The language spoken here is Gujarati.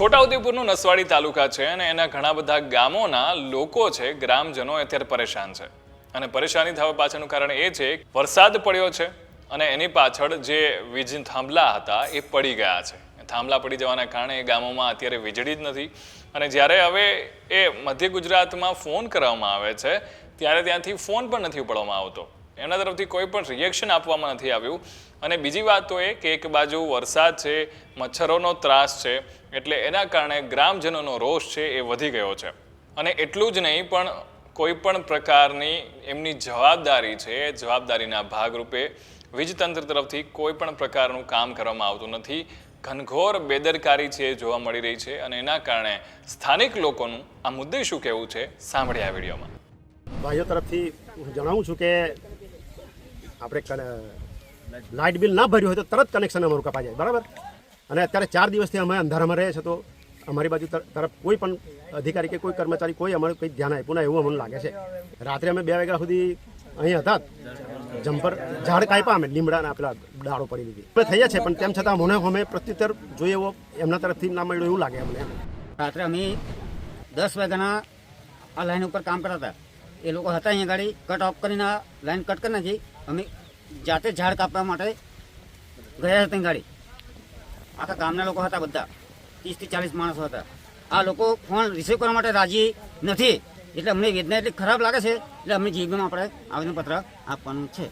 છોટાઉદેપુરનું નસવાડી તાલુકા છે અને એના ઘણા બધા ગામોના લોકો છે, ગ્રામજનો અત્યારે પરેશાન છે. અને પરેશાની થવા પાછળનું કારણ એ છે, વરસાદ પડ્યો છે અને એની પાછળ જે વીજ થાંભલા હતા એ પડી ગયા છે. થાંભલા પડી જવાના કારણે એ ગામોમાં અત્યારે વીજળી જ નથી. અને જ્યારે હવે એ મધ્ય ગુજરાતમાં ફોન કરવામાં આવે છે, ત્યારે ત્યાંથી ફોન પણ નથી ઉપાડવામાં આવતો. એમના તરફથી કોઈ પણ રિએક્શન આપવામાં નથી આવ્યું. અને બીજી વાત તો એ કે એક બાજુ વરસાદ છે, મચ્છરોનો ત્રાસ છે, એટલે એના કારણે ગ્રામજનોનો રોષ છે એ વધી ગયો છે. અને એટલું જ નહીં, પણ કોઈ પણ પ્રકારની એમની જવાબદારી છે, જવાબદારીના ભાગરૂપે વીજતંત્ર તરફથી કોઈ પણ પ્રકારનું કામ કરવામાં આવતું નથી. ઘનઘોર બેદરકારી છે જોવા મળી રહી છે અને એના કારણે સ્થાનિક લોકોનું આ મુદ્દે શું કહેવું છે સાંભળ્યા વિડીયોમાં. ભાઈઓ તરફથી હું જણાવું છું કે આપણે લાઇટ બિલ ના ભર્યું હોય તો તરત કનેક્શન અમારું કપાઈ જાય, બરાબર? અને અત્યારે ચાર દિવસથી અમે અંધારામાં રહે છે તો અમારી બાજુ તર- તરફ કોઈ પણ અધિકારી કે કોઈ કર્મચારી કોઈ અમારું કંઈ ધ્યાન આપ્યું ના એવું અમને લાગે છે. રાત્રે અમે બે વાગ્યા સુધી અહીં હતા જમ્પર ઝાડ કાપ્યા અમે, લીમડાના પેલા ડાળો પડી દીધી અમે થયા છે પણ તેમ છતાં મને અમે પ્રત્યુત્તર જોઈએ એવો એમના તરફથી ના મળ્યો એવું લાગે અમને રાત્રે અમે દસ વાગ્યાના આ લાઈન ઉપર કામ કરતા હતા. એ લોકો હતા અહીંયા ગાડી કટ ઓફ કરીને લાઈન કટ કરી નાખી. અમે જાતે ઝાડ કાપવા માટે ગયા હતા ગાડી. આખા ગામના લોકો હતા બધા. ત્રીસથી ચાલીસ માણસો હતા. આ લોકો ફોન રિસીવ કરવા માટે રાજી નથી. એટલે અમને વેદના એટલી ખરાબ લાગે છે. એટલે અમને જીબીમાં આપણે આવેદનપત્ર આપવાનું છે.